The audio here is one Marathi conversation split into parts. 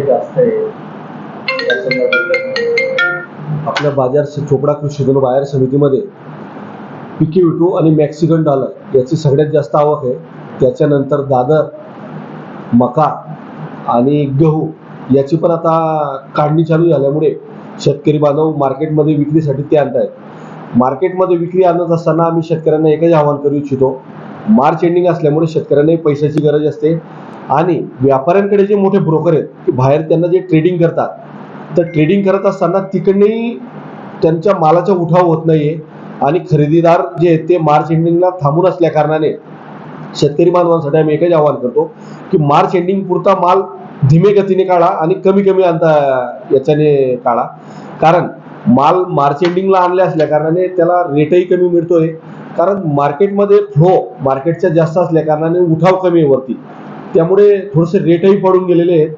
जास्त आहे आपल्या बाजार चोपडा कृषी उत्पन्न बाजार समितीमध्ये पिकी विटू आणि मॅक्सिकन डॉलर याची सगळ्यात जास्त आवक आहे. त्याच्यानंतर दादर मका आणि गहू याची पण आता काढणी चालू झाल्यामुळे शेतकरी बांधव मार्केटमध्ये विक्रीसाठी ते आणत आहेत मार्केटमध्ये विक्री आणत असताना आम्ही शेतकऱ्यांना एकच आवाहन करू इच्छितो मार्च एंडिंग असल्यामुळे शेतकऱ्यांनाही पैशाची गरज असते. आणि व्यापाऱ्यांकडे जे मोठे ब्रोकर आहेत की बाहेर त्यांना जे ट्रेडिंग करतात तर ट्रेडिंग करत असताना तिकडनेही त्यांच्या मालाचा उठाव होत नाहीये. आणि खरेदीदार जे आहेत ते मार्च एंडिंगला थांबून असल्या कारणाने शेतकरी बांधवांसाठी आम्ही एकच आवाहन करतो की मार्च एंडिंग पुरता माल धीमे गतीने काढा आणि कमी कमी अंत याच्याने काढा. कारण माल मार्च एंडिंगला आणले असल्या कारणाने त्याला रेटही कमी मिळतोय. कारण मार्केटमध्ये फ्लो मार्केटच्या जास्त असल्या कारणाने उठाव कमी आहे वरती. त्यामुळे थोडेसे रेटही पडून गेलेले आहेत.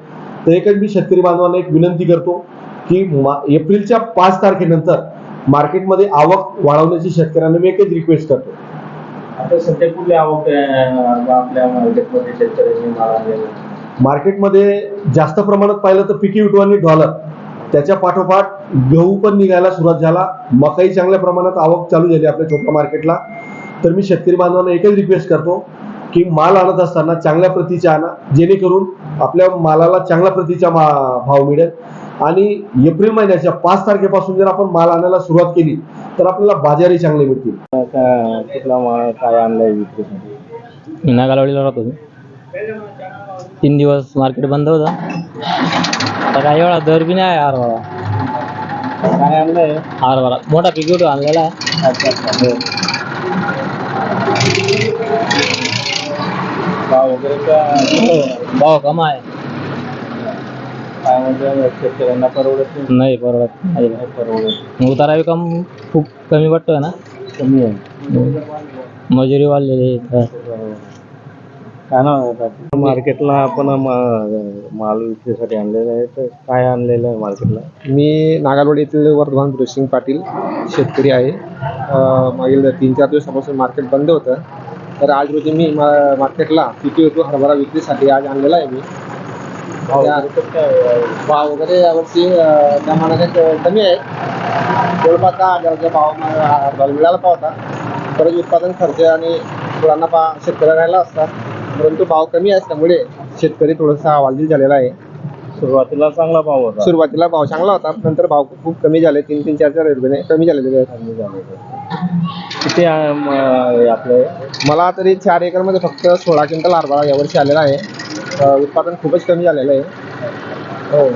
तर एकच मी शेतकरी बांधवांना एक विनंती करतो की एप्रिलच्या पाच तारखेनंतर मार्केटमध्ये आवक वाढवण्याची शेतकऱ्यांना मी एकच रिक्वेस्ट करतो. आता सध्या कुठली आवक आपल्या मार्केटमध्ये शेतकऱ्यांनी? मार्केटमध्ये जास्त प्रमाणात पाहिलं तर पिकी विटू आणि डॉलर. त्याच्या पाठोपाठ गहू पण निघायला सुरुवात झाला. मकाई चांगल्या प्रमाणात आवक चालू झाली आपल्या चोपडा मार्केटला. तर मी शेतकरी बांधवांना एकच रिक्वेस्ट करतो की माल आणत असताना चांगल्या प्रतीचा आणा. जेणेकरून आपल्या मालाला चांगल्या प्रतीचा मा भाव मिळेल. आणि एप्रिल महिन्याच्या पाच तारखेपासून जर आपण माल आणायला सुरुवात केली तर आपल्याला बाजारही चांगले मिळतील. का- कुठला माल काय आणलाय विक्रीसाठी? मी नागालवाडीला राहतो तीन दिवस मार्केट बंद होतं. आता काही वेळा दर बी नाही हरभरा. काय आणलंय? हरभरा. मोठा पिकवतो आणलेला आहे. अच्छा अच्छा भाव वगैरे का भाव कमा आहे. काय म्हणजे शेतकऱ्यांना परवडत नाही? नाही परवडत. नाही. नाही परवडत. उतारा बी कम खूप कमी पडतोय ना? कमी आहे. मजुरी वाढलेली आहे. काय नाव आहे? मार्केटला आपण मा- माल विक्रीसाठी आणलेला आहे. तर काय आणलेलं आहे मार्केटला? मी नागालवाडी येथील वर्धमान सिंग पाटील शेतकरी आहे. अ, मागील तीन चार दिवसापासून मार्केट बंद होतं. तर आज रोजी मी मा- मार्केटला किती होतो हरभरा विक्रीसाठी आज आणलेला आहे मी. भाव त्या- वगैरे कसं काय आहे? भाव वगैरे यावर्षी अ, त्या मानाने क- कमी आहे. जवळपास दहा हजाराचा भाव मला हरभरा मिळाला पावता परत उत्पादन खर्च आणि मुलांना पा शेतकऱ्याला राहिला असता. परंतु भाव कमी असल्यामुळे शेतकरी थोडासा हवालदिल झालेला आहे. सुरुवातीला चांगला भाव होता. सुरुवातीला भाव चांगला होता नंतर भाव खूप कमी झाले तीन तीन चार चार रुपये कमी झालेले आहेत कमी झाले किती आहे म- हे आपलं? मला तरी चार एकरमध्ये फक्त सोळा क्विंटल हरभरा यावर्षी आलेला आहे. अ, उत्पादन खूपच कमी झालेलं आहे. हो.